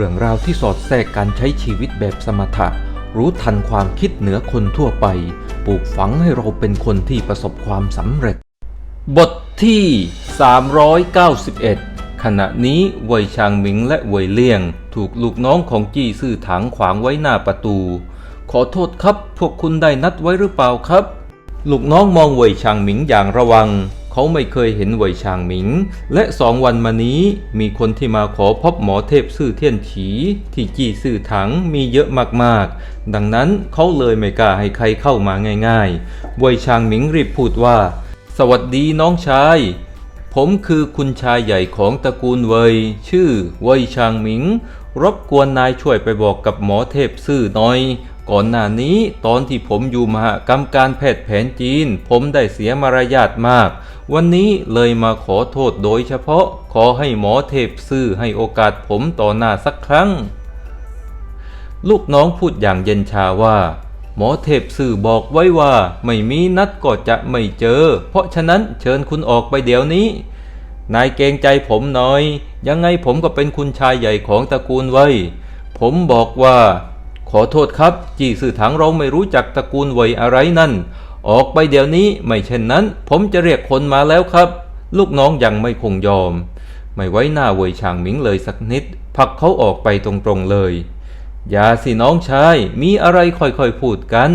เรื่องราวที่สอดแทรกการใช้ชีวิตแบบสมถะ รู้ทันความคิดเหนือคนทั่วไป ปลูกฝังให้เราเป็นคนที่ประสบความสำเร็จ บทที่ 391 ขณะนี้เวยชางหมิงและเวยเลี่ยง ถูกลูกน้องของจี้ซื่อถังขวางไว้หน้าประตู ขอโทษครับ พวกคุณได้นัดไว้หรือเปล่าครับ ลูกน้องมองเวยชางหมิงอย่างระวัง เขาไม่เคยเห็นเวยชางหมิง และสองวันมานี้มีคนที่มาขอพบหมอเทพซื่อเทียนฉี ที่จี้ซื่อถังมีเยอะมากๆ ดังนั้นเขาเลยไม่กล้าให้ใครเข้ามาง่ายๆเวยชางหมิงรีบพูดว่า สวัสดีน้องชายผมคือคุณชายใหญ่ของตระกูลเวยชื่อเวยชางหมิง รบกวนนายช่วยไปบอกกับหมอเทพซื่อหน่อย ก่อนหน้านี้ตอนที่ผมอยู่มหากรรมการแพทย์แผนจีน ผมได้เสียมารยาทมาก วันนี้เลยมาขอโทษโดยเฉพาะ ขอให้หมอเทพซื่อให้โอกาสผมต่อหน้าสักครั้ง ลูกน้องพูดอย่างเย็นชาว่า หมอเทพสื่อบอกไว้ว่า ไม่มีนัดก็จะไม่เจอ เพราะฉะนั้นเชิญคุณออกไปเดี๋ยวนี้นายเกรงใจผมหน่อย ยังไงผมก็เป็นคุณชายใหญ่ของตระกูลไว้ ผมบอกว่า ขอโทษครับ จีสื่อถังเราไม่รู้จักตระกูลไว้อะไรนั่น ออกไปเดี๋ยวนี้ไม่เช่นนั้น ผมจะเรียกคนมาแล้วครับ ลูกน้องยังไม่คงยอม ไม่ไว้หน้าเวยชางหมิงเลยสักนิดผลักเขาออกไปตรงๆเลย อย่าสิน้องชาย มีอะไรค่อยๆพูดกัน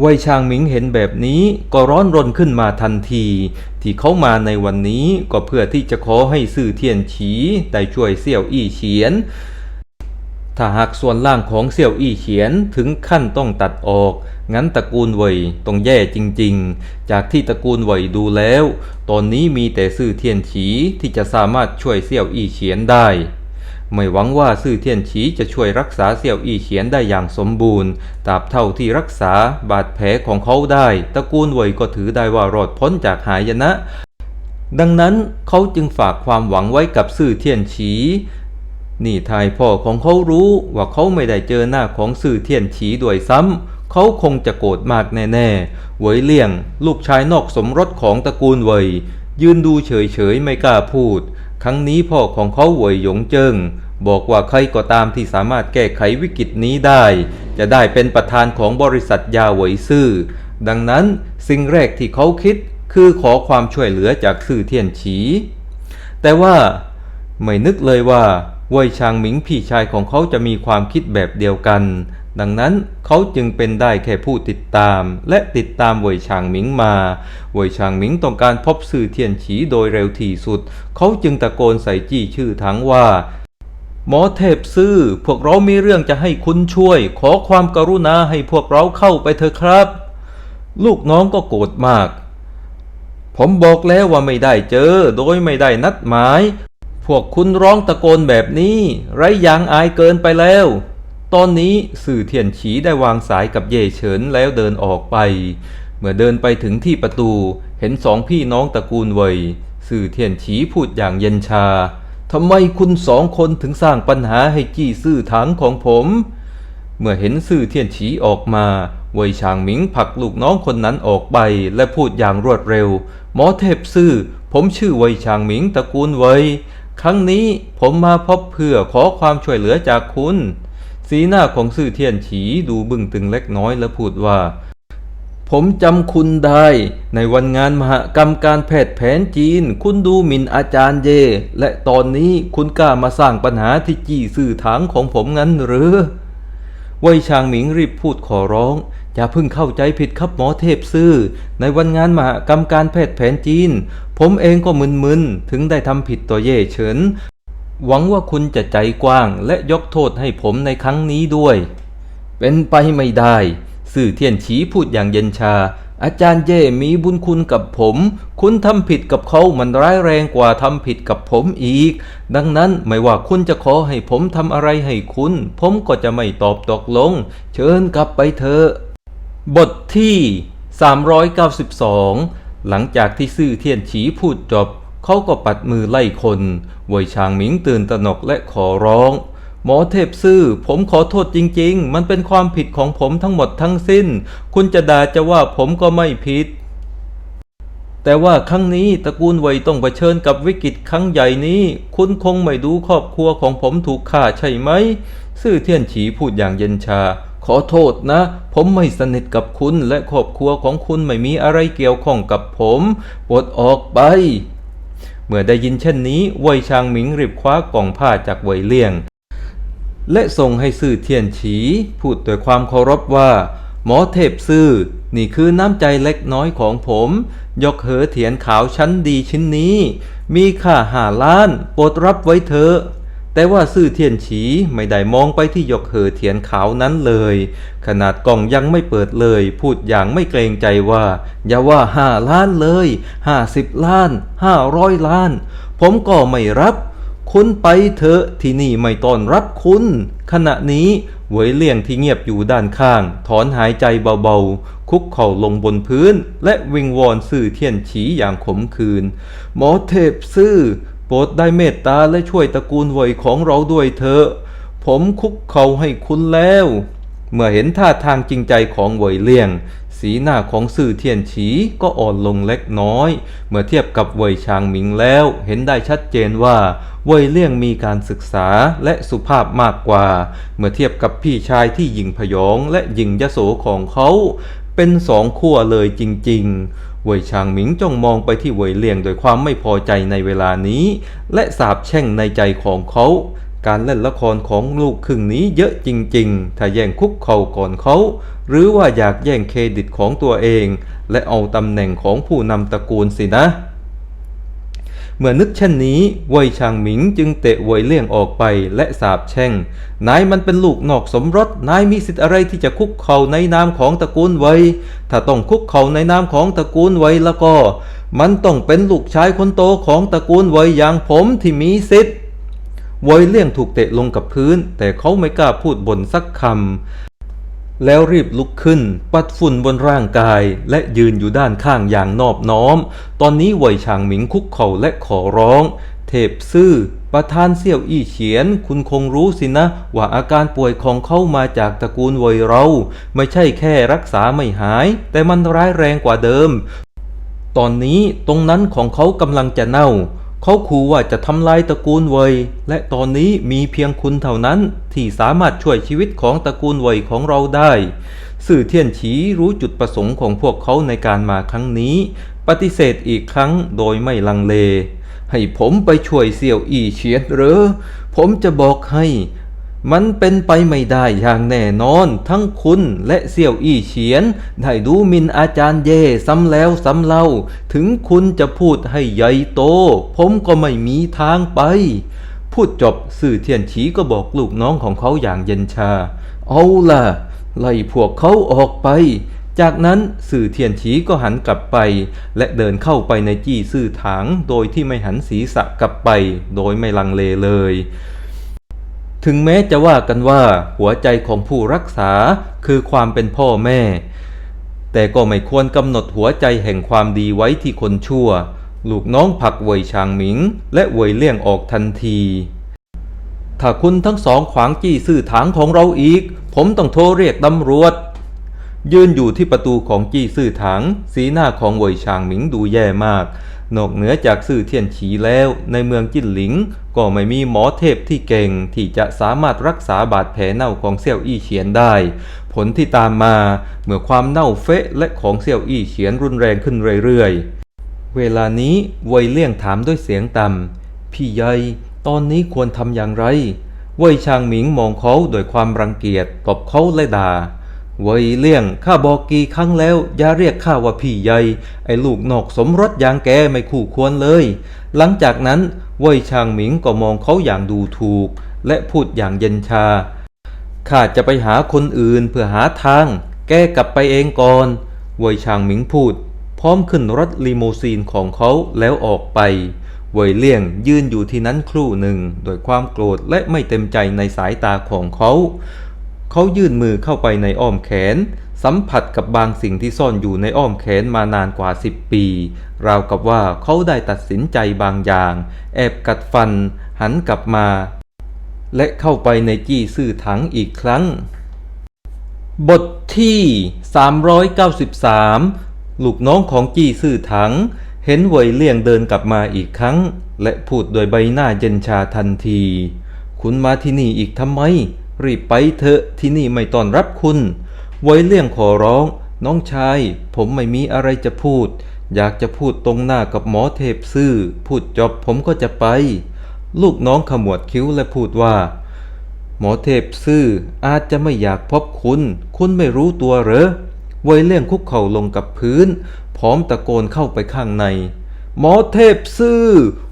ไวยชางหมิงเห็นแบบนี้ก็ร้อนรนขึ้นมาทันที ที่เขามาในวันนี้ก็เพื่อที่จะขอให้ซื่อเทียนฉีได้ช่วยเสี่ยวอี้เฉียน ถ้าหากส่วนล่างของเสี่ยวอี้เฉียนถึงขั้นต้องตัดออก งั้นตระกูลเวยต้องแย่จริงๆ จากที่ตระกูลเวยดูแล้ว ตอนนี้มีแต่ซื่อเทียนฉีที่จะสามารถช่วยเสี่ยวอี้เฉียนได้ ไม่หวังว่าซื่อเทียนฉีจะช่วยรักษาเสี่ยวอี้เฉียนได้อย่างสมบูรณ์ ตราบเท่าที่รักษาบาดแผลของเขาได้ ตระกูลเวยก็ถือได้ว่ารอดพ้นจากหายนะ ดังนั้นเขาจึงฝากความหวังไว้กับซื่อเทียนฉี นี่ทายพ่อของเขารู้ว่าเขาไม่ได้เจอหน้าของสื่อเทียนฉีด้วยซ้ำเขาคงจะโกรธมากแน่ๆเวยเลี่ยง ลูกชายนอกสมรสของตระกูลเวยยืนดูเฉยๆไม่กล้าพูด ครั้งนี้พ่อของเขาเวยหยงเจิงบอกว่าใครก็ตามที่สามารถแก้ไขวิกฤตนี้ได้ จะได้เป็นประธานของบริษัทยาเวยซื่อ ดังนั้นสิ่งแรกที่เขาคิดคือขอความช่วยเหลือจากสื่อเทียนฉี แต่ว่าไม่นึกเลยว่า เว่ยชางหมิงพี่ชายของเขาจะมีความคิดแบบเดียวกัน ดังนั้นเขาจึงเป็นได้แค่ผู้ติดตาม และติดตามเว่ยชางหมิงมาเว่ยชางหมิงต้องการพบสื่อเทียนฉีโดยเร็วที่สุด เขาจึงตะโกนใส่จี้ชื่อทั้งว่า หมอเทพซื่อ พวกเรามีเรื่องจะให้คุณช่วย ขอความกรุณาให้พวกเราเข้าไปเถอะครับ ลูกน้องก็โกรธมากผมบอกแล้วว่าไม่ได้เจอโดยไม่ได้นัดหมาย พวกคุณร้องตะโกนแบบนี้ ไรยางอายเกินไปแล้ว ตอนนี้สื่อเทียนฉีได้วางสายกับเย่เฉินแล้วเดินออกไป เมื่อเดินไปถึงที่ประตู เห็นสองพี่น้องตระกูลเวยสื่อเทียนฉีพูดอย่างเย็นชาทำไมคุณสองคนถึงสร้างปัญหาให้จี้ซื่อถังของผม เมื่อเห็นซื่อเทียนฉีออกมาเวยชางหมิงผลักลูกน้องคนนั้นออกไปและพูดอย่างรวดเร็ว หมอเทพซื่อ ผมชื่อเวยชางหมิงตระกูลเวย ครั้งนี้ผมมาพบเพื่อขอความช่วยเหลือจากคุณ สีหน้าของซื่อเทียนฉีดูบึ้งตึงเล็กน้อยและพูดว่า ผมจำคุณได้ ในวันงานมหกรรมการแพทย์แผนจีน คุณดูหมิ่นอาจารย์เย และตอนนี้คุณกล้ามาสร้างปัญหาที่จี้ซื่อถางของผมงั้นหรือว่ยชางหมิงรีบพูดขอร้อง อย่าเพิ่งเข้าใจผิดครับหมอเทพซื่อ ในวันงานมหกรรมการแพทย์แผนจีน ผมเองก็มึนๆ ถึงได้ทำผิดต่อเย่เฉิน หวังว่าคุณจะใจกว้าง และยกโทษให้ผมในครั้งนี้ด้วย เป็นไปไม่ได้ สื่อเทียนฉีพูดอย่างเย็นชา อาจารย์เย่มีบุญคุณกับผม คุณทำผิดกับเขามันร้ายแรงกว่าทำผิดกับผมอีก ดังนั้นไม่ว่าคุณจะขอให้ผมทำอะไรให้คุณ ผมก็จะไม่ตอบตกลง เชิญกลับไปเถอะ บทที่ 392 หลังจากที่ซื่อเทียนฉีพูดจบ เขาก็ปัดมือไล่คนเวยชางหมิงตื่นตระหนกและขอร้อง หมอเทพซื่อ ผมขอโทษจริง ๆ มันเป็นความผิดของผมทั้งหมดทั้งสิ้น คุณจะด่าจะว่าผมก็ไม่ผิด แต่ว่าครั้งนี้ตระกูลเวยต้องเผชิญกับวิกฤตครั้งใหญ่นี้ คุณคงไม่ดูครอบครัวของผมถูกฆ่าใช่ไหม ซื่อเทียนฉีพูดอย่างเย็นชา ขอโทษนะ ผมไม่สนิทกับคุณและครอบครัวของคุณไม่มีอะไรเกี่ยวข้องกับผมปลดออกไป เมื่อได้ยินเช่นนี้เวยชางหมิงรีบคว้ากล่องผ้าจากเวยเลี่ยง และส่งให้ซื่อเทียนฉี พูดด้วยความเคารพว่า หมอเทพซื่อ นี่คือน้ำใจเล็กน้อยของผม ยกเหอเถียนขาวชั้นดีชิ้นนี้ มีค่าห้าล้านโปรดรับไว้เถอะ แต่ว่าซื่อเทียนฉีไม่ได้มองไปที่หยกเหอเถียนขาวนั้นเลย ขนาดกล่องยังไม่เปิดเลย พูดอย่างไม่เกรงใจว่า อย่าว่าห้าล้านเลยห้าสิบล้านห้าร้อยล้าน ผมก็ไม่รับ คุณไปเถอะที่นี่ไม่ต้อนรับคุณ ขณะนี้เหวยเลี่ยงที่เงียบอยู่ด้านข้าง ถอนหายใจเบาๆ คุกเข่าลงบนพื้น และวิงวอนซื่อเทียนฉีอย่างขมขื่นหมอเทพซื่อ โปรดได้เมตตาและช่วยตระกูลเหวยของเราด้วยเถอะ ผมคุกเข่าให้คุณแล้ว เมื่อเห็นท่าทางจริงใจของเหวยเลี่ยง สีหน้าของสื่อเทียนฉีก็อ่อนลงเล็กน้อย เมื่อเทียบกับเวยชางหมิงแล้ว เห็นได้ชัดเจนว่าเวยเลี่ยงมีการศึกษาและสุภาพมากกว่า เมื่อเทียบกับพี่ชายที่หยิ่งพยองและหยิ่งยโสของเขาเป็นสองขั้วเลยจริง ๆ เวยชางหมิงจ้องมองไปที่เวยเลียงโดยความไม่พอใจในเวลานี้ และสาบแช่งในใจของเขาการเล่นละครของลูกครึ่งนี้เยอะจริงๆ ถ้าแย่งคุกเข่าก่อนเขา หรือว่าอยากแย่งเครดิตของตัวเอง และเอาตำแหน่งของผู้นำตระกูลสินะ เมื่อนึกเช่นนี้เว่ยชางหมิงจึงเตะเว่ยเลี่ยงออกไปและสาบแช่ง นายมันเป็นลูกนอกสมรส นายมีสิทธิ์อะไรที่จะคุกเข่าในนามของตระกูลเว่ยถ้าต้องคุกเข่าในนามของตระกูลเว่ยแล้วก็ มันต้องเป็นลูกชายคนโตของตระกูลเว่ยอย่างผมที่มีสิทธิ์เวยเลี่ยงถูกเตะลงกับพื้น แต่เขาไม่กล้าพูดบนสักคำ แล้วรีบลุกขึ้น ปัดฝุ่นบนร่างกาย และยืนอยู่ด้านข้างอย่างนอบน้อม ตอนนี้เวยชางหมิงคุกเข่าและขอร้อง เทพซื่อประธานเสี่ยวอี้เฉียน คุณคงรู้สินะ ว่าอาการป่วยของเขามาจากตระกูลเวยเรา ไม่ใช่แค่รักษาไม่หาย แต่มันร้ายแรงกว่าเดิม ตอนนี้ตรงนั้นของเขากำลังจะเน่า เขาขู่ว่าจะทำลายตระกูลเวยและตอนนี้มีเพียงคุณเท่านั้นที่สามารถช่วยชีวิตของตระกูลเวยของเราได้ สื่อเทียนฉีรู้จุดประสงค์ของพวกเขาในการมาครั้งนี้ ปฏิเสธอีกครั้งโดยไม่ลังเล ให้ผมไปช่วยเสี่ยวอี้เฉียนหรือผมจะบอกให้ มันเป็นไปไม่ได้อย่างแน่นอน ทั้งคุณและเสี่ยวอี้เฉียน ได้ดูมินอาจารย์เย่ซ้ำแล้วซ้ำเล่า ถึงคุณจะพูดให้ใหญ่โต ผมก็ไม่มีทางไป พูดจบสื่อเทียนฉีก็บอกลูกน้องของเขาอย่างเย็นชา เอาล่ะ ไล่พวกเขาออกไป จากนั้นสื่อเทียนฉีก็หันกลับไป และเดินเข้าไปในจี้ซื่อถางโดยที่ไม่หันศีรษะกลับไป โดยไม่ลังเลเลย ถึงแม้จะว่ากันว่าหัวใจของผู้รักษาคือความเป็นพ่อแม่ แต่ก็ไม่ควรกำหนดหัวใจแห่งความดีไว้ที่คนชั่ว ลูกน้องผักเวยชางหมิง และเวยเลี่ยงออกทันที ถ้าคุณทั้งสองขวางจี้ซื่อถางของเราอีก ผมต้องโทรเรียกตำรวจ ยืนอยู่ที่ประตูของจี้ซื่อถังสีหน้าของเวยชางหมิงดูแย่มาก นอกเหนือจากซื่อเทียนฉีแล้ว ในเมืองจิ้นหลิง ก็ไม่มีหมอเทพที่เก่งที่จะสามารถรักษาบาดแผลเน่าของเซี่ยวอี้เฉียนได้ ผลที่ตามมาเมื่อความเน่าเฟะและของเซี่ยวอี้เฉียนรุนแรงขึ้นเรื่อยๆ เวลานี้เวยเลี่ยงถามด้วยเสียงต่ำพี่ใหญ่ตอนนี้ควรทำอย่างไรว่ยชางหมิงมองเขาโดยความรังเกียจตบเขาและด่า เว่ยเลี่ยงข้าบอกกี่ครั้งแล้ว อย่าเรียกข้าว่าพี่ใหญ่ ไอ้ลูกนอกสมรสอย่างแกไม่คู่ควรเลย หลังจากนั้นเว่ยชางหมิงก็มองเขาอย่างดูถูก และพูดอย่างเย็นชา ข้าจะไปหาคนอื่นเพื่อหาทาง แกกลับไปเองก่อนเว่ยชางหมิงพูด พร้อมขึ้นรถลีโมซีนของเขาแล้วออกไปเว่ยเลี่ยงยืนอยู่ที่นั้นครู่หนึ่งโดยความโกรธและไม่เต็มใจในสายตาของเขา เขายื่นมือเข้าไปในอ้อมแขน สัมผัสกับบางสิ่งที่ซ่อนอยู่ในอ้อมแขนมานานกว่า 10 ปี ราวกับว่าเขาได้ตัดสินใจบางอย่าง แอบกัดฟัน หันกลับมา และเข้าไปในจี้ซื่อถังอีกครั้ง บทที่ 393 ลูกน้องของจี้ซื่อถัง เห็นเวยเลี่ยงเดินกลับมาอีกครั้ง และพูดโดยใบหน้าเย็นชาทันที คุณมาที่นี่อีกทำไม รีบไปเถอะที่นี่ไม่ต้อนรับคุณเหวยเลี่ยงขอร้อง น้องชาย ผมไม่มีอะไรจะพูด อยากจะพูดตรงหน้ากับหมอเทพซื่อ พูดจบผมก็จะไป ลูกน้องขมวดคิ้วและพูดว่า หมอเทพซื่ออาจจะไม่อยากพบคุณ คุณไม่รู้ตัวเหรอเวยเลี่ยงคุกเข่าลงกับพื้น พร้อมตะโกนเข้าไปข้างใน หมอเทพซื่อ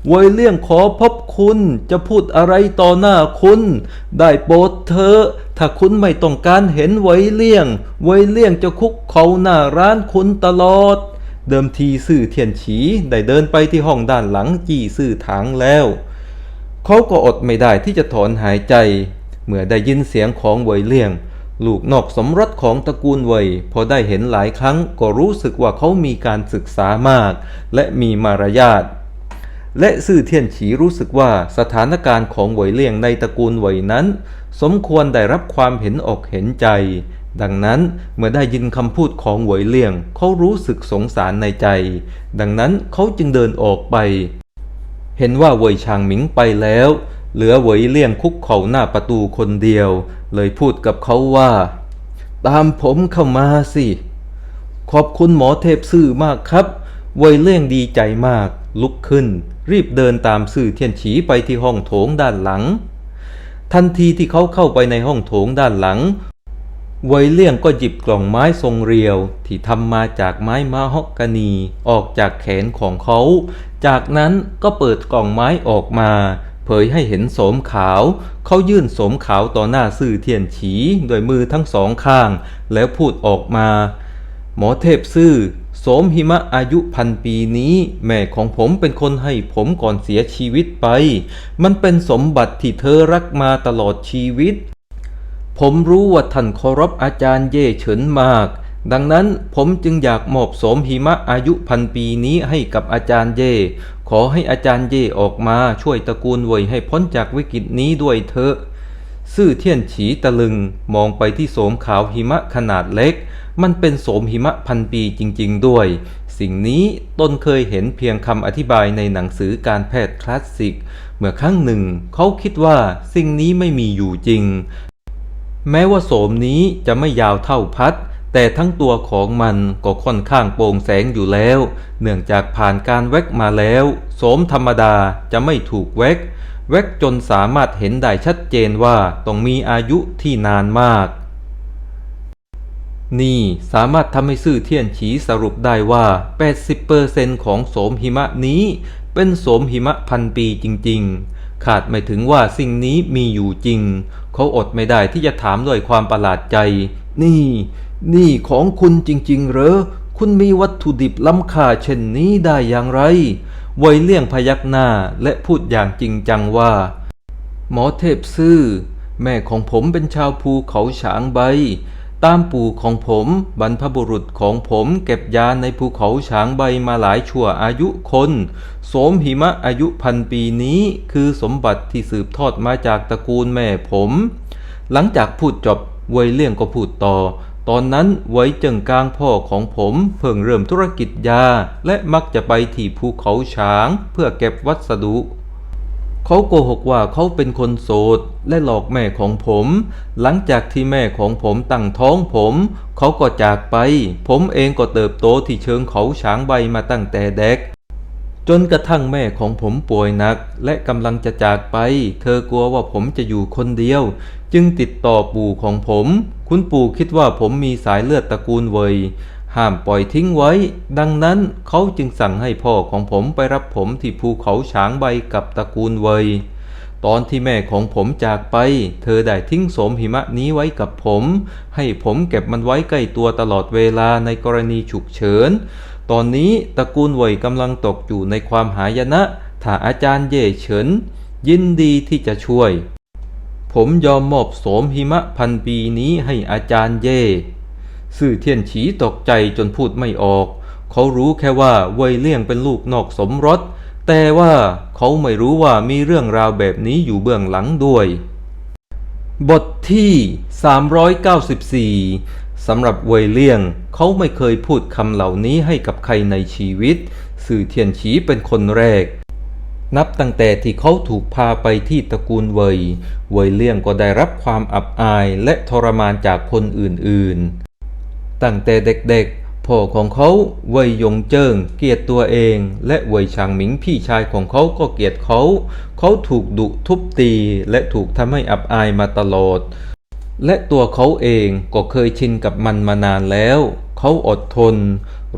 เวยเลี่ยงขอพบคุณ จะพูดอะไรต่อหน้าคุณ ได้โปรดเถอะถ้าคุณไม่ต้องการเห็นเวยเลี่ยงเวยเลี่ยงจะคุกเข่าหน้าร้านคุณตลอด เดิมทีซื่อเทียนฉีได้เดินไปที่ห้องด้านหลังจี้ซื่อถางแล้ว เขาก็อดไม่ได้ที่จะถอนหายใจ เมื่อได้ยินเสียงของเวยเลี่ยง ลูกนอกสมรสของตระกูลเวยพอได้เห็นหลายครั้งก็รู้สึกว่าเขามีการศึกษามาก และมีมารยาทและซื่อเทียนฉีรู้สึกว่าสถานการณ์ของเหวยเลี่ยงในตระกูลเหวยนั้น สมควรได้รับความเห็นอกเห็นใจ ดังนั้นเมื่อได้ยินคำพูดของเหวยเลี่ยง เขารู้สึกสงสารในใจ ดังนั้นเขาจึงเดินออกไป เห็นว่าเหวยชางหมิงไปแล้ว เหลือเวยเลี่ยงคุกเข่าหน้าประตูคนเดียว เลยพูดกับเขาว่า ตามผมเข้ามาสิ ขอบคุณหมอเทพซื่อมากครับเวยเลี่ยงดีใจมาก ลุกขึ้น รีบเดินตามซื่อเทียนฉีไปที่ห้องโถงด้านหลัง ทันทีที่เขาเข้าไปในห้องโถงด้านหลังเวยเลี่ยงก็หยิบกล่องไม้ทรงเรียว ที่ทำมาจากไม้มะฮอกกานี ออกจากแขนของเขา จากนั้นก็เปิดกล่องไม้ออกมา เผยให้เห็นโสมขาว เขายื่นโสมขาวต่อหน้าซื่อเทียนฉีด้วยมือทั้งสองข้าง แล้วพูดออกมา หมอเทพซื่อโสมหิมะอายุพันปีนี้ แม่ของผมเป็นคนให้ผมก่อนเสียชีวิตไป มันเป็นสมบัติที่เธอรักมาตลอดชีวิต ผมรู้ว่าท่านเคารพอาจารย์เย่เฉินมาก ดังนั้นผมจึงอยากมอบโสมหิมะอายุพันปีนี้ให้กับอาจารย์เย่ขอให้อาจารย์เย่ออกมาช่วยตระกูลเวยให้พ้นจากวิกฤตนี้ด้วยเถอะ ซื่อเทียนฉีตะลึงมองไปที่โสมขาวหิมะขนาดเล็ก มันเป็นโสมหิมะพันปีจริง ๆ ด้วย สิ่งนี้ตนเคยเห็นเพียงคำอธิบายในหนังสือการแพทย์คลาสสิก เมื่อครั้งหนึ่ง เขาคิดว่าสิ่งนี้ไม่มีอยู่จริง แม้ว่าโสมนี้จะไม่ยาวเท่าพัด แต่ทั้งตัวของมันก็ค่อนข้างโปร่งแสงอยู่แล้ว เนื่องจากผ่านการแว็กมาแล้วโสมธรรมดาจะไม่ถูกแว็ก แว็กจนสามารถเห็นได้ชัดเจนว่าต้องมีอายุที่นานมาก นี่สามารถทำให้ซื่อเทียนฉีสรุปได้ว่า 80%ของโสมหิมะนี้ เป็นโสมหิมะพันปีจริงๆ ขาดไม่ถึงว่าสิ่งนี้มีอยู่จริง เขาอดไม่ได้ที่จะถามด้วยความประหลาดใจ นี่ นี่ของคุณจริง ๆ เหรอ คุณมีวัตถุดิบล้ำค่าเช่นนี้ได้อย่างไรไวยเลี่ยงพยักหน้าและพูดอย่างจริงจังว่า หมอเทพซื่อ แม่ของผมเป็นชาวภูเขาฉางใบ ตามปู่ของผมบรรพบุรุษของผมเก็บยาในภูเขาฉางใบมาหลายชั่วอายุคน โสมหิมะอายุพันปีนี้คือสมบัติที่สืบทอดมาจากตระกูลแม่ผม หลังจากพูดจบเวยเลี่ยงก็พูดต่อ ตอนนั้นไวยเจิงกลางพ่อของผมเพิ่งเริ่มธุรกิจยา และมักจะไปที่ภูเขาฉางเพื่อเก็บวัสดุ เขาโกหกว่าเขาเป็นคนโสดและหลอกแม่ของผม หลังจากที่แม่ของผมตั้งท้องผม เขาก็จากไป ผมเองก็เติบโตที่เชิงเขาฉางใบมาตั้งแต่เด็ก จนกระทั่งแม่ของผมป่วยหนัก และกำลังจะจากไป เธอกลัวว่าผมจะอยู่คนเดียว จึงติดต่อปู่ของผม คุณปู่คิดว่าผมมีสายเลือดตระกูลเวย ห้ามปล่อยทิ้งไว้ ดังนั้นเขาจึงสั่งให้พ่อของผมไปรับผมที่ภูเขาฉางใบกับตระกูลเวยตอนที่แม่ของผมจากไป เธอได้ทิ้งโสมหิมะนี้ไว้กับผม ให้ผมเก็บมันไว้ใกล้ตัวตลอดเวลาในกรณีฉุกเฉิน ตอนนี้ตระกูลเวยกำลังตกอยู่ในความหายนะ ถ้าอาจารย์เย่เฉิน ยินดีที่จะช่วย ผมยอมมอบโสมหิมะพันปีนี้ให้อาจารย์เย่ ซื่อเทียนฉีตกใจจนพูดไม่ออก เขารู้แค่ว่าเวยเลี่ยงเป็นลูกนอกสมรส แต่ว่าเขาไม่รู้ว่ามีเรื่องราวแบบนี้อยู่เบื้องหลังด้วย บทที่ 394 สำหรับเวยเลี่ยง เขาไม่เคยพูดคำเหล่านี้ให้กับใครในชีวิต สื่อเทียนฉีเป็นคนแรกนับตั้งแต่ที่เขาถูกพาไปที่ตระกูลเวยเวยเลี่ยงก็ได้รับความอับอายและทรมานจากคนอื่นๆ ตั้งแต่เด็กๆ พ่อของเขาเวยยงเจิงเกลียดตัวเอง และเวยชางหมิงพี่ชายของเขาก็เกลียดเขา เขาถูกดุทุบตีและถูกทำให้อับอายมาตลอด และตัวเขาเองก็เคยชินกับมันมานานแล้ว เขาอดทน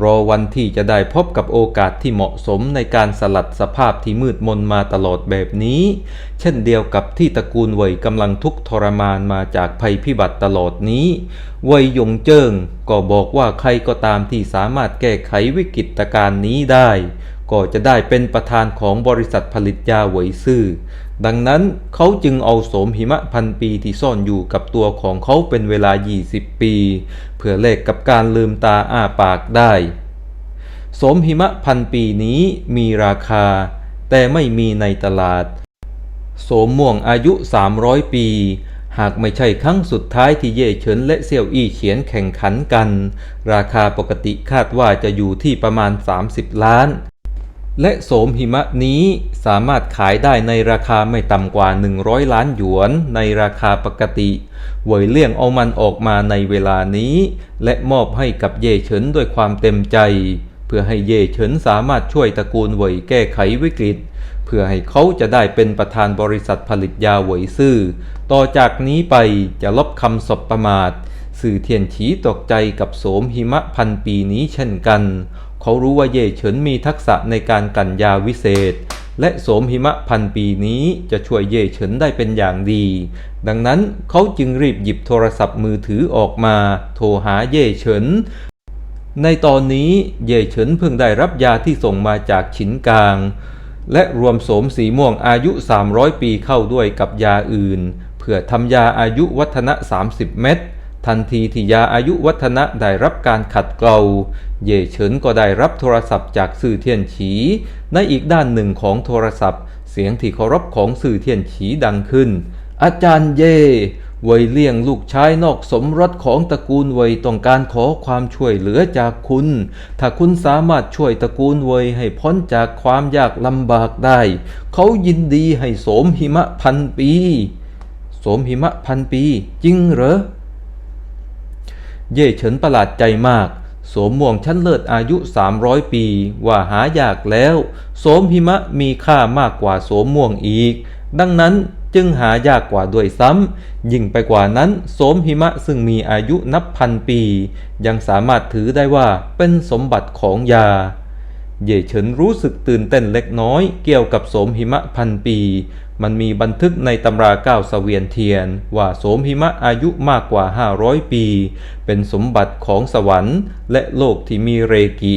รอวันที่จะได้พบกับโอกาสที่เหมาะสมในการสลัดสภาพที่มืดมนมาตลอดแบบนี้ เช่นเดียวกับที่ตระกูลเวยกำลังทุกทรมานมาจากภัยพิบัติตลอดนี้เวยยงเจิงก็บอกว่าใครก็ตามที่สามารถแก้ไขวิกฤตการณ์นี้ได้ ก็จะได้เป็นประธานของบริษัทผลิตยาเวยซื่อ ดังนั้นเขาจึงเอาโสมหิมะพันปีที่ซ่อนอยู่กับตัวของเขาเป็นเวลา 20 ปี เพื่อแลกกับการลืมตาอ้าปากได้โสมหิมะพันปีนี้มีราคา แต่ไม่มีในตลาดโสมม่วงอายุ 300 ปี หากไม่ใช่ครั้งสุดท้ายที่เย่เฉินและเซี่ยวอี้เฉียนแข่งขันกัน ราคาปกติคาดว่าจะอยู่ที่ประมาณ 30 ล้าน และโสมหิมะนี้สามารถขายได้ในราคาไม่ต่ำกว่า 100 ล้านหยวนในราคาปกติเวยเลี่ยงเอามันออกมาในเวลานี้ และมอบให้กับเย่เฉินด้วยความเต็มใจ เพื่อให้เย่เฉินสามารถช่วยตระกูลเวยแก้ไขวิกฤต เพื่อให้เขาจะได้เป็นประธานบริษัทผลิตยาเหวยซื่อ ต่อจากนี้ไปจะลบคำสบประมาทสื่อเทียนฉีตกใจกับโสมหิมะพันปีนี้เช่นกัน เขารู้ว่าเย่เฉินมีทักษะในการกันยาวิเศษ และโสมหิมะพันปีนี้จะช่วยเย่เฉินได้เป็นอย่างดี ดังนั้นเขาจึงรีบหยิบโทรศัพท์มือถือออกมา โทรหาเย่เฉินในตอนนี้เย่เฉินเพิ่งได้รับยาที่ส่งมาจากฉินกลาง และรวมโสมสีม่วงอายุ 300 ปีเข้าด้วยกับยาอื่น เพื่อทำยาอายุวัฒนะ 30 เม็ด ทันทีที่ยาอายุวัฒนะได้รับการขัดเกลาเย่เฉินก็ได้รับโทรศัพท์จากสื่อเทียนฉี ในอีกด้านหนึ่งของโทรศัพท์ เสียงที่เคารพของสื่อเทียนฉีดังขึ้น อาจารย์เย่เวยเลี่ยงลูกชายนอกสมรสของตระกูลเวยต้องการขอความช่วยเหลือจากคุณ ถ้าคุณสามารถช่วยตระกูลเวยให้พ้นจากความยากลำบากได้ เขายินดีให้โสมหิมะพันปี โสมหิมะพันปี จริงเหรอ เย่เฉินประหลาดใจมากโสมม่วงชั้นเลิศอายุ 300 ปี ว่าหายากแล้ว โสมหิมะมีค่ามากกว่าโสมม่วงอีก ดังนั้นจึงหายากกว่าด้วยซ้ำ ยิ่งไปกว่านั้นโสมหิมะซึ่งมีอายุนับพันปี ยังสามารถถือได้ว่าเป็นสมบัติของยา เย่เฉินรู้สึกตื่นเต้นเล็กน้อยเกี่ยวกับโสมหิมะพันปี มันมีบันทึกในตำราเก้าเสวียนเทียน ว่าโสมหิมะอายุมากกว่า 500 ปี เป็นสมบัติของสวรรค์ และโลกที่มีเรกิ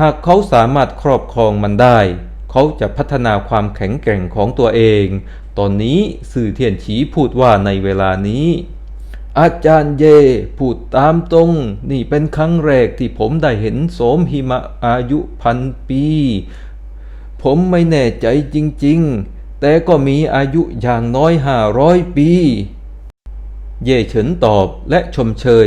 หากเขาสามารถครอบครองมันได้ เขาจะพัฒนาความแข็งแกร่งของตัวเอง ตอนนี้สื่อเทียนฉีพูดว่าในเวลานี้ อาจารย์เย่พูดตามตรง นี่เป็นครั้งแรกที่ผมได้เห็นโสมหิมะอายุพันปี ผมไม่แน่ใจจริงๆ แต่ก็มีอายุอย่างน้อยห้าร้อยปี เย่เฉินตอบและชมเชย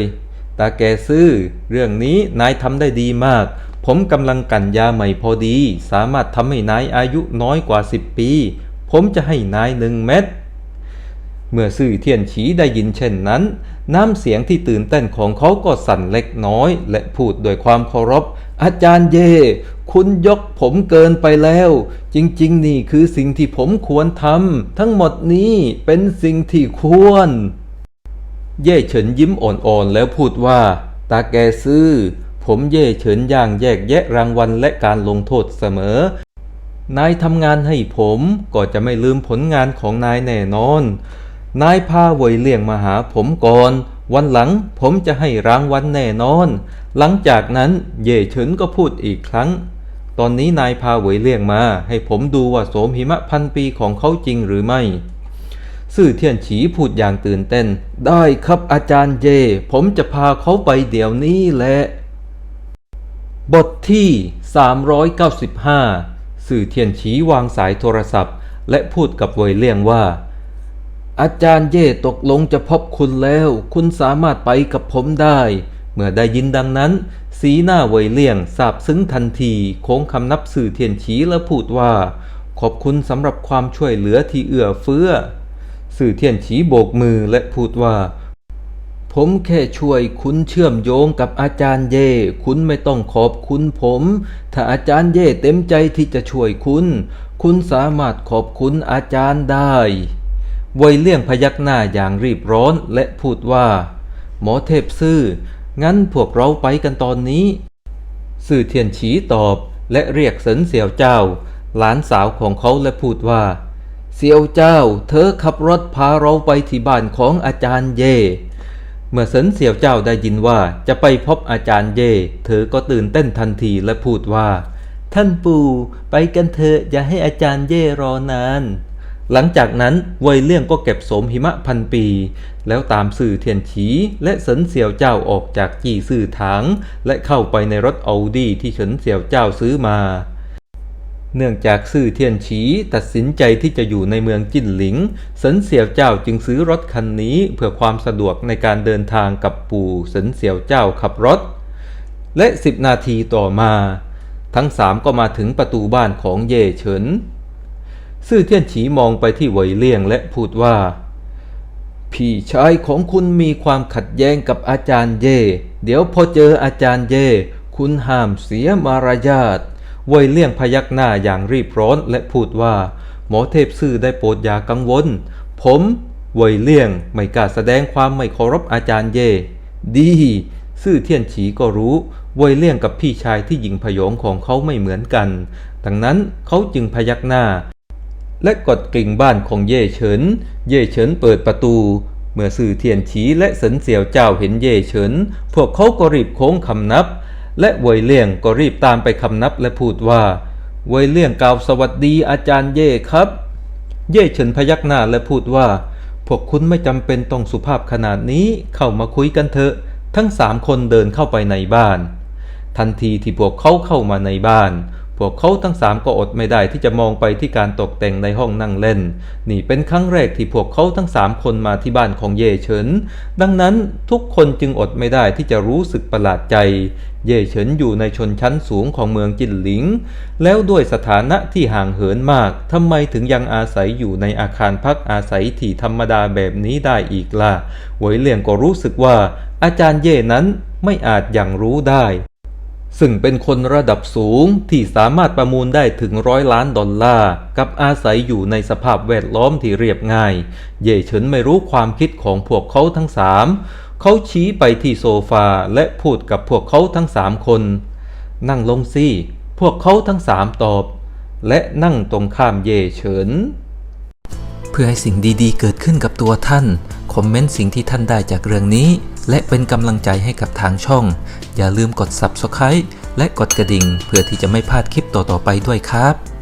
ตาแกซื่อเรื่องนี้นายทำได้ดีมาก ผมกำลังกันยาใหม่พอดี สามารถทำให้นายอายุน้อยกว่าสิบปี ผมจะให้นายหนึ่งเม็ด เมื่อซื่อเทียนฉีได้ยินเช่นนั้น น้ำเสียงที่ตื่นเต้นของเขาก็สั่นเล็กน้อย และพูดด้วยความเคารพ อาจารย์เย่คุณยกผมเกินไปแล้ว จริง ๆ นี่คือสิ่งที่ผมควรทำทั้งหมดนี้เป็นสิ่งที่ควร เย่เฉินยิ้มอ่อนๆแล้วพูดว่าตาแกซื่อผมเย่เฉินย่างแยกแยะรางวัลและการลงโทษเสมอ นายทำงานให้ผมก็จะไม่ลืมผลงานของนายแน่นอน นายพาเวยเลี่ยงมาหาผมก่อน วันหลังผมจะให้รางวัลแน่นอน หลังจากนั้นเย่เฉินก็พูดอีกครั้ง ตอนนี้นายพาเวยเลี่ยงมา ให้ผมดูว่าโสมหิมะพันปีของเขาจริงหรือไม่ซื่อเทียนฉีพูดอย่างตื่นเต้น ได้ครับอาจารย์เยผมจะพาเขาไปเดี๋ยวนี้แหละบทที่ 395 สื่อเทียนฉีวางสายโทรศัพท์ และพูดกับเวยเลี่ยงว่า อาจารย์เย่ตกลงจะพบคุณแล้ว คุณสามารถไปกับผมได้ เมื่อได้ยินดังนั้น สีหน้าเวยเลี่ยงซาบซึ้งทันทีโค้งคำนับสื่อเทียนฉีและพูดว่า ขอบคุณสำหรับความช่วยเหลือที่เอื้อเฟื้อ สื่อเทียนฉีโบกมือและพูดว่า ผมแค่ช่วยคุณเชื่อมโยงกับอาจารย์เย่ คุณไม่ต้องขอบคุณผม ถ้าอาจารย์เย่เต็มใจที่จะช่วยคุณ คุณสามารถขอบคุณอาจารย์ได้ ไวยเลี่ยงพยักหน้าอย่างรีบร้อนและพูดว่า หมอเทพซื่อ งั้นพวกเราไปกันตอนนี้สื่อเทียนฉีตอบและเรียกเสินเสี่ยวเจ้า หลานสาวของเขาและพูดว่า เสี่ยวเจ้า เธอขับรถพาเราไปที่บ้านของอาจารย์เย่เมื่อเสินเสี่ยวเจ้าได้ยินว่าจะไปพบอาจารย์เย่ เธอก็ตื่นเต้นทันทีและพูดว่า ท่านปู่ไปกันเถอะอย่าให้อาจารย์เย่รอนาน หลังจากนั้นเวยเลี่ยงก็เก็บสมหิมะพันปี แล้วตามสื่อเทียนฉีและเสินเสี่ยวเจ้าออกจากจีสื่อถางและเข้าไปในรถอ u ดี้ที่เฉินเสี่ยวเจ้าซื้อมา เนื่องจากซื่อเทียนฉีตัดสินใจที่จะอยู่ในเมืองจินหลิงเสินเสี่ยวเจ้าจึงซื้อรถคันนี้เพื่อความสะดวกในการเดินทางกับปู่เสินเสี่ยวเจ้าขับรถ และสิบนาทีต่อมา ทั้งสามก็มาถึงประตูบ้านของเย่เฉิน ซื่อเทียนฉีมองไปที่เวยเลี่ยงและพูดว่า พี่ชายของคุณมีความขัดแย้งกับอาจารย์เย่ เดี๋ยวพอเจออาจารย์เย่ คุณห้ามเสียมารยาทเวยเลี่ยงพยักหน้าอย่างรีบร้อนและพูดว่า หมอเทพซื่อได้โปรดอย่ากังวล ผมเวยเลี่ยงไม่กล้าแสดงความไม่เคารพอาจารย์เย่ ดี ซื่อเทียนฉีก็รู้เวยเลี่ยงกับพี่ชายที่หญิงพยองของเขาไม่เหมือนกัน ดังนั้นเขาจึงพยักหน้า และกดกริ่งบ้านของเย่เฉิน เย่เฉินเปิดประตู เมื่อสื่อเทียนฉีและเสินเสี่ยวเจ้าเห็นเย่เฉิน พวกเขาก็รีบโค้งคำนับ และเวยเลี่ยงก็รีบตามไปคำนับและพูดว่าเวยเลี่ยงกล่าวสวัสดีอาจารย์เย่ครับ เย่เฉินพยักหน้าและพูดว่า พวกคุณไม่จำเป็นต้องสุภาพขนาดนี้เข้ามาคุยกันเถอะ ทั้งสามคนเดินเข้าไปในบ้าน ทันทีที่พวกเขาเข้ามาในบ้าน พวกเขาทั้งสามก็อดไม่ได้ที่จะมองไปที่การตกแต่งในห้องนั่งเล่น นี่เป็นครั้งแรกที่พวกเขาทั้งสามคนมาที่บ้านของเย่เฉิน ดังนั้นทุกคนจึงอดไม่ได้ที่จะรู้สึกประหลาดใจ เย่เฉินอยู่ในชนชั้นสูงของเมืองจินหลิง แล้วด้วยสถานะที่ห่างเหินมากทำไมถึงยังอาศัยอยู่ในอาคารพักอาศัยที่ธรรมดาแบบนี้ได้อีกล่ะหวยเหลี่ยงก็รู้สึกว่า อาจารย์เย่นั้นไม่อาจอย่างรู้ได้ ซึ่งเป็นคนระดับสูงที่สามารถประมูลได้ถึงร้อยล้านดอลลาร์ กับอาศัยอยู่ในสภาพแวดล้อมที่เรียบง่าย เย่เฉินไม่รู้ความคิดของพวกเขาทั้งสามเขาชี้ไปที่โซฟาและพูดกับพวกเขาทั้งสามคน นั่งลงสิ พวกเขาทั้งสามตอบ และนั่งตรงข้ามเย่เฉิน พื่อให้สิ่งดีๆ เกิดขึ้นกับตัวท่าน คอมเมนต์สิ่งที่ท่านได้จากเรื่องนี้ และเป็นกำลังใจให้กับทางช่อง อย่าลืมกด Subscribe และกดกระดิ่ง เพื่อที่จะไม่พลาดคลิปต่อๆไปด้วยครับ